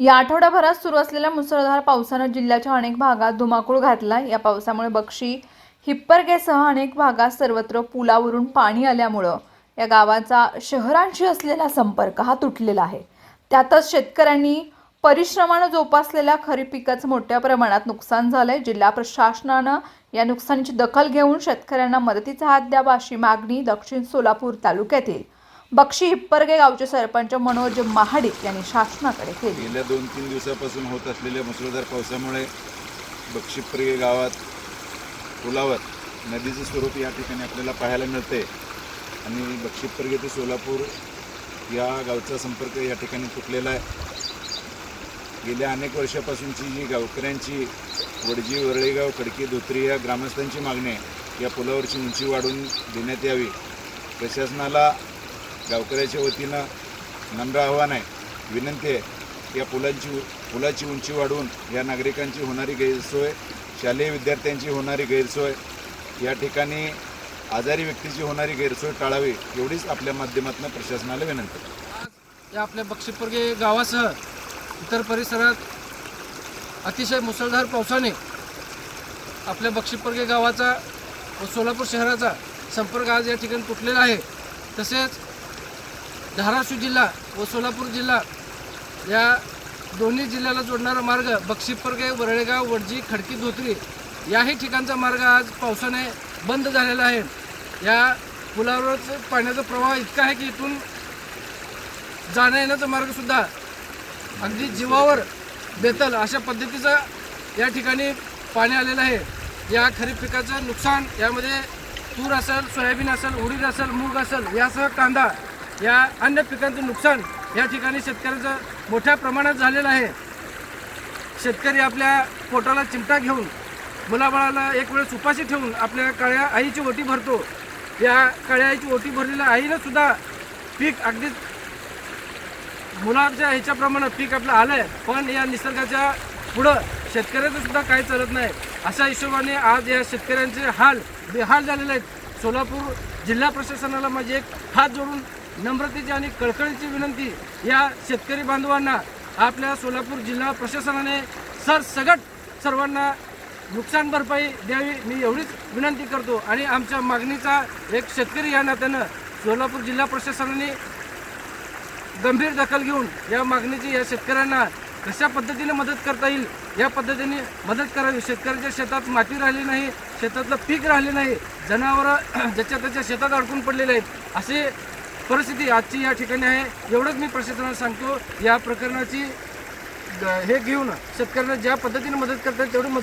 या आठवड्याभरात सुरू असलेल्या मुसळधार पावसानं जिल्ह्याच्या अनेक भागात धुमाकूळ घातला. या पावसामुळे बक्षी हिप्परगेसह अनेक भागात सर्वत्र पुलावरून पाणी आल्यामुळं या गावाचा शहरांशी असलेला संपर्क हा तुटलेला आहे. त्यातच शेतकऱ्यांनी परिश्रमानं जोपासलेल्या खरीप पिकाचं मोठ्या प्रमाणात नुकसान झालंय. जिल्हा प्रशासनानं या नुकसानीची दखल घेऊन शेतकऱ्यांना मदतीचा हात द्यावा अशी मागणी दक्षिण सोलापूर तालुक्यातील बक्षी हिप्परगे गावचे सरपंच मनोज महाडिक यांनी शासनाकडे केली. गेल्या दोन तीन दिवसापासून होत असलेल्या मुसळधार पावसामुळे बक्षिप्रिय गावात पुलावर नदीचं स्वरूप या ठिकाणी आपल्याला पाहायला मिळते आणि बक्षिप्रिय ते सोलापूर या गावचा संपर्क या ठिकाणी तुटलेला आहे. गेल्या अनेक वर्षापासूनची जी गावकऱ्यांची वडजी वरळेगाव खडकी धोत्री या ग्रामस्थांची मागणी आहे या पुलावरची उंची वाढवून देण्यात यावी. प्रशासनाला गावकऱ्याच्या वतीनं नम्र आव्हान आहे. विनंती आहे या पुलांची पुलाची उंची वाढवून या नागरिकांची होणारी गैरसोय शालेय विद्यार्थ्यांची होणारी गैरसोय या ठिकाणी आजारी व्यक्तीची होणारी गैरसोय टाळावी एवढीच आपल्या माध्यमातून प्रशासनाला विनंती आज या आपल्या बक्षीपूर्गे गावासह इतर परिसरात अतिशय मुसळधार पावसाने आपल्या बक्षीपूर्गे गावाचा व सोलापूर शहराचा संपर्क आज या ठिकाणी तुटलेला आहे. तसेच धाराशिव जिल्हा व सोलापूर जिल्हा या दोन्ही जिल्ह्याला जोडणारा मार्ग बक्षीपरगे वरळेगाव वडजी खडकी धोत्री याही ठिकाणचा मार्ग आज पावसाने बंद झालेला आहे. या पुलावरच पाण्याचा प्रवाह इतका आहे की इथून जाण्या येण्याचा मार्गसुद्धा अगदी जीवावर बेतल अशा पद्धतीचा या ठिकाणी पाणी आलेलं आहे. या खरीप पिकाचं नुकसान यामध्ये तूर असेल सोयाबीन असेल उडीद असेल मूग असेल यासह कांदा या अन्य पिकांचं नुकसान या ठिकाणी शेतकऱ्याचं मोठ्या प्रमाणात झालेलं आहे. शेतकरी आपल्या पोटाला चिमटा घेऊन मुलाबाळाला एक वेळेस उपाशी ठेवून आपल्या काळ्या आईची ओटी भरतो. या काळ्या आईची ओटी भरलेल्या आईनं सुद्धा पीक अगदीच मुलाच्या ह्याच्याप्रमाणे पीक आपलं आलं आहे पण या निसर्गाच्या पुढं शेतकऱ्याचं सुद्धा काही चालत नाही. अशा हिशोबाने आज या शेतकऱ्यांचे हाल बेहाल झालेले आहेत. सोलापूर जिल्हा प्रशासनाला माझी एक हात जोडून नम्रतेची आणि कळकळीची विनंती या शेतकरी बांधवांना आपल्या सोलापूर जिल्हा प्रशासनाने सरसगट सर्वांना नुकसान भरपाई द्यावी मी एवढीच विनंती करतो. आणि आमच्या मागणीचा एक शेतकरी या नात्यानं सोलापूर जिल्हा प्रशासनाने गंभीर दखल घेऊन या मागणीची या शेतकऱ्यांना कशा पद्धतीने मदत करता येईल या पद्धतीने मदत करावी. शेतकऱ्याच्या शेतात माती राहिली नाही शेतातलं पीक राहिले नाही जनावरं ज्याच्या त्याच्या शेतात अडकून पडलेले आहेत असे परिस्थिती आजची या ठिकाणी आहे एवढंच मी प्रशासनाला सांगतो या प्रकरणाची हे घेऊन शेतकऱ्यांना ज्या पद्धतीने मदत करतात तेवढी मदत